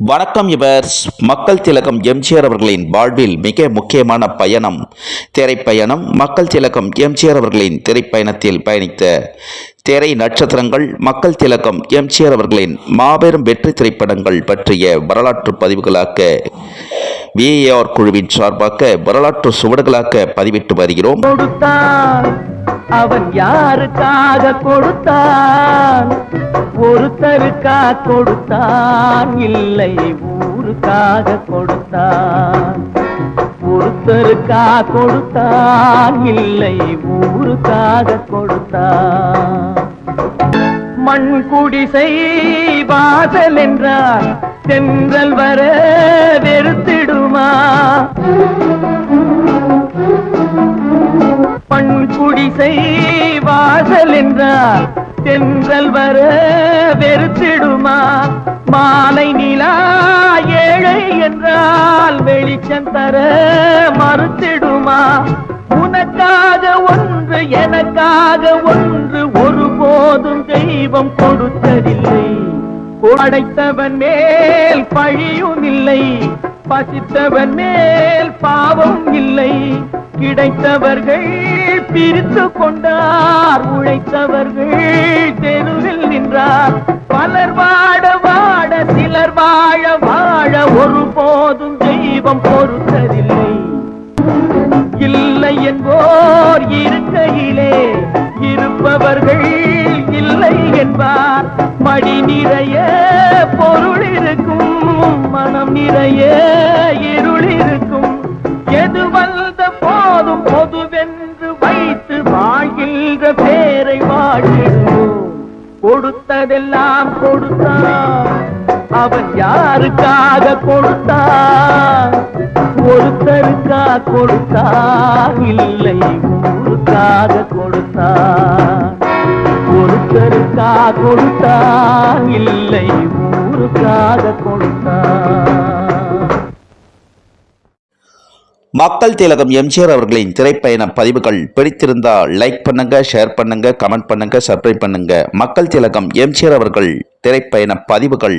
வணக்கம் இவர் மக்கள் திலகம் எம்ஜிஆர் அவர்களின் வாழ்வில் மிக முக்கியமான பயணம். திரைப்பயணம் மக்கள் திலகம் எம்ஜிஆர் அவர்களின் திரைப்பயணத்தில் பயணித்த திரை நட்சத்திரங்கள் மக்கள் திலகம் எம்ஜிஆர் அவர்களின் மாபெரும் வெற்றி திரைப்படங்கள் பற்றிய வரலாற்று பதிவுகளாக விஏஆர் குழுவின் சார்பாக வரலாற்று சுவடுகளாக பதிவிட்டு வருகிறோம். அவன் யாருக்காக கொடுத்தான்? ஒருத்தருக்கா கொடுத்தான்? இல்லை ஊருக்காக கொடுத்தான். ஒருத்தருக்கா கொடுத்தான்? இல்லை ஊருக்காக கொடுத்தான். மண் குடிசை வாசல் என்றார் தென்றல் வர வெறுத்திடுமா? உன் குடிசை வாசல் என்றார் தென்றல் வர வெறுத்திடுமா? மாலை நிலா ஏழை என்றால் வெளிச்சம் தர மறுத்திடுமா? உனக்காக ஒன்று எனக்காக ஒன்று ஒருபோதும் தெய்வம் கொடுத்ததில்லை. படைத்தவன் மேல் பழியும் இல்லை பசித்தவன் மேல் பாவம் இல்லை. கிடைத்தவர்கள் பிரித்து கொண்டார். உழைத்தவர்கள் தெருவில் நின்றார். பலர் வாட வாட சிலர் வாழ வாழ ஒருபோதும் தெய்வம் பொறுத்ததில்லை. இல்லை என்போர் இருக்கையிலே இருப்பவர்கள் இல்லை என்பார். மடி நிறைய பொருள் இருக்கும் மனம் நிறைய இரு பொதுவென்று வைத்து வாழ்கின்ற பேரை வாழ்கின்றோம் கொடுத்ததெல்லாம் கொடுத்தான். அவன் யாருக்காக கொடுத்தான்? ஒருத்தருக்கா கொடுத்தான். இல்லை ஊருக்காக கொடுத்தான். ஒருத்தருக்கா கொடுத்தான். இல்லை ஊருக்காக கொடுத்தான். மக்கள் திலகம் எம்ஜிஆர் அவர்களின் திரைப்பயண பதிவுகள் பிடித்திருந்தால் லைக் பண்ணுங்க ஷேர் பண்ணுங்க கமெண்ட் பண்ணுங்க சப்ஸ்கிரைப் பண்ணுங்க. மக்கள் திலகம் எம்ஜிஆர் அவர்கள் திரைப்பயண பதிவுகள்.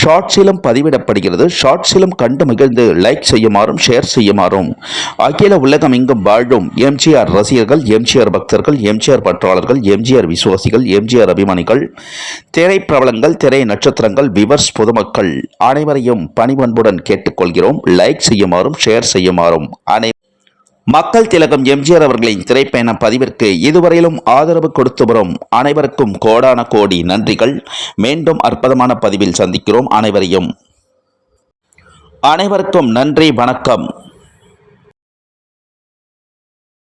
ஷார்ட்ஸிலும் பதிவிடப்படுகிறது. ஷார்ட்ஸிலும் கண்டு மகிழ்ந்து லைக் செய்யுமாறும் ஷேர் செய்யுமாறும். அகில உலகம் எங்கும் வாழும் எம்ஜிஆர் ரசிகர்கள் எம்ஜிஆர் பக்தர்கள் எம்ஜிஆர் பற்றாளர்கள் எம்ஜிஆர் விசுவாசிகள் எம்ஜிஆர் அபிமானிகள் திரை பிரபலங்கள் திரை நட்சத்திரங்கள் விவர்ஸ் பொதுமக்கள் அனைவரையும் பணிவன்புடன் கேட்டுக்கொள்கிறோம். லைக் செய்யுமாறும் ஷேர் செய்யுமாறும். அனை மக்கள் திலகம் எம்ஜிஆர் அவர்களின் திரைப்பயண பதிவிற்கு இதுவரையிலும் ஆதரவு கொடுத்து வரும் அனைவருக்கும் கோடான கோடி நன்றிகள். மீண்டும் அற்புதமான பதிவில் சந்திக்கிறோம் அனைவரையும். அனைவருக்கும் நன்றி வணக்கம்.